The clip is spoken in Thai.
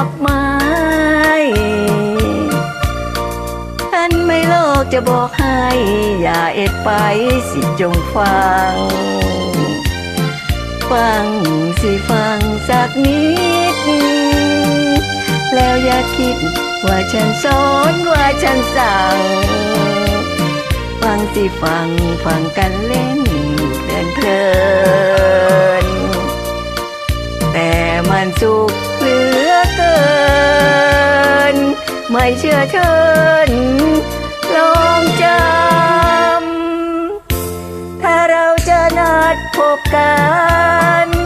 จัไม้ท่านไม่โลกจะบอกให้ อย่าเอ็ดไปสิจงฟัง ฟังสิฟังสักนิด แล้วอย่าคิดว่าฉันสอนว่าฉันสั่ง ฟังสิฟังฟังกันเล่นเพลินเพลินแต่มันสุขหรือ น ไม่เชื่อเชิญลองจำ ถ้าเราจะนัดพบกัน